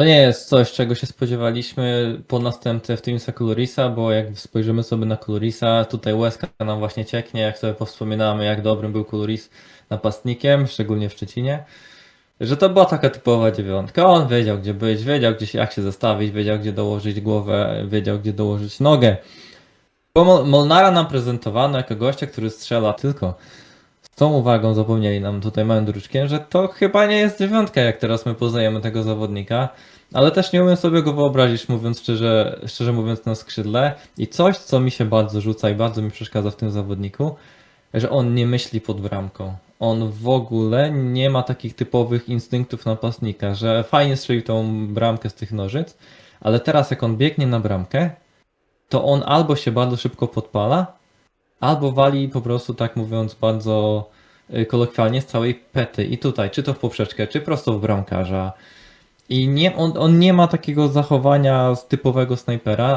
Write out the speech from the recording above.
To nie jest coś, czego się spodziewaliśmy po następce w Teamsa Colorisa, bo jak spojrzymy sobie na Colorisa, tutaj łezka nam właśnie cieknie, jak sobie powspominamy, jak dobrym był Coloris napastnikiem, szczególnie w Szczecinie, że to była taka typowa dziewiątka. On wiedział, gdzie być, wiedział, gdzie się, jak się zastawić, wiedział, gdzie dołożyć głowę, wiedział, gdzie dołożyć nogę. Bo Mol- Molnara nam prezentowano jako gościa, który strzela tylko z tą uwagą zapomnieli nam tutaj małym druczkiem, że to chyba nie jest dziewiątka, jak teraz my poznajemy tego zawodnika, ale też nie umiem sobie go wyobrazić, mówiąc szczerze, szczerze mówiąc na skrzydle i coś, co mi się bardzo rzuca i bardzo mi przeszkadza w tym zawodniku, że on nie myśli pod bramką. On w ogóle nie ma takich typowych instynktów napastnika, że fajnie strzelił tą bramkę z tych nożyc, ale teraz jak on biegnie na bramkę, to on albo się bardzo szybko podpala, albo wali po prostu, tak mówiąc bardzo y, kolokwialnie, z całej pety. I tutaj, czy to w poprzeczkę, czy prosto w bramkarza. I nie, on, on nie ma takiego zachowania typowego snajpera,